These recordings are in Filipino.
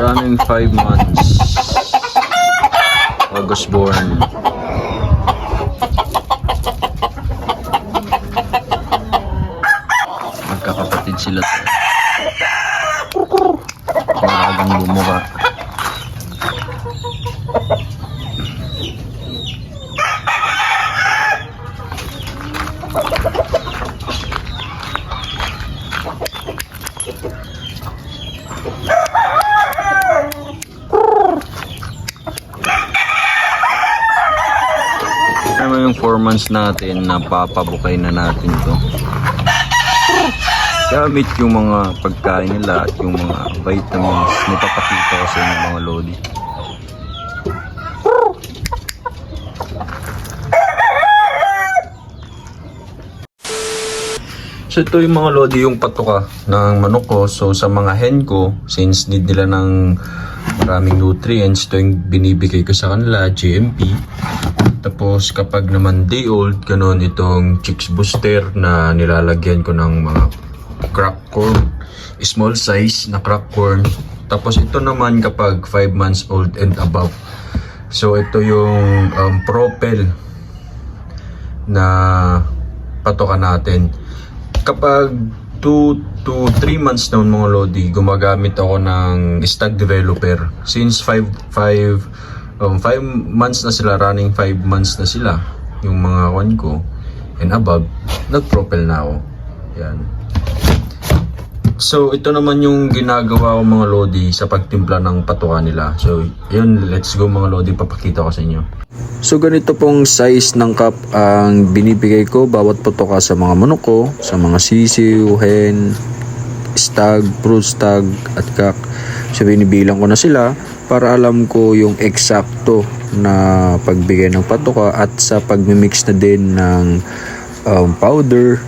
running 5 months. August born. Magkakapatid sila. Maagang bumuka. Ano yung 4 months natin na papabukay na natin to. Gamit yung mga pagkain nila at yung mga vitamins na papakita ko sa mga lodi. So ito yung mga lodi yung patuka ng manok ko. So sa mga hen ko, since need nila ng maraming nutrients, ito yung binibigay ko sa kanila, GMP. Tapos kapag naman day old, ganun itong chicks booster na nilalagyan ko ng mga crack corn, small size na crack corn. Tapos ito naman kapag 5 months old and above. So ito yung um, propel na patoka natin. Kapag 2 to 3 months na mga lodi, gumagamit ako ng stag developer. Since 5 5 um, 5 months na sila, running 5 months na sila, yung mga kwan ko and above, nag-propel na ako. Yan. So, ito naman yung ginagawa ko mga lodi sa pagtimpla ng patuka nila. So, yun, let's go mga lodi, papakita ko sa inyo. So, ganito pong size ng cup ang binibigay ko bawat patuka sa mga manok ko, sa mga sisiw, hen, stag, fruit stag, at kak. So, binibilang ko na sila para alam ko yung eksakto na pagbigay ng patuka at sa pagmimix na din ng um, powder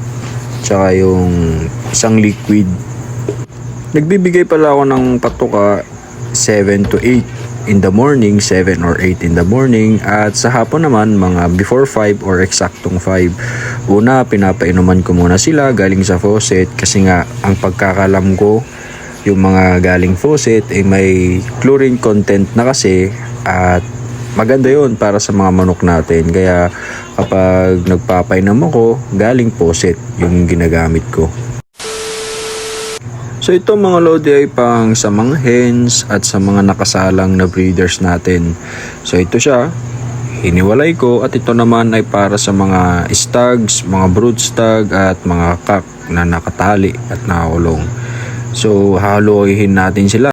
tsaka yung isang liquid Nagbibigay pala ako ng patuka 7 to 8 in the morning, 7 or 8 in the morning at sa hapon naman mga before 5 or eksaktong 5. Una, pinapainuman ko muna sila galing sa faucet kasi nga ang pagkakalam ko yung mga galing faucet ay may chlorine content na kasi at maganda yon para sa mga manok natin. Kaya kapag nagpapainom ako, galing faucet yung ginagamit ko. So ito mga lodi ay pang sa mga hens at sa mga nakasalang na breeders natin. So ito siya, hiniwalay ko at ito naman ay para sa mga stags, mga brood stag at mga kak na nakatali at nakakulong. So haluhin natin sila.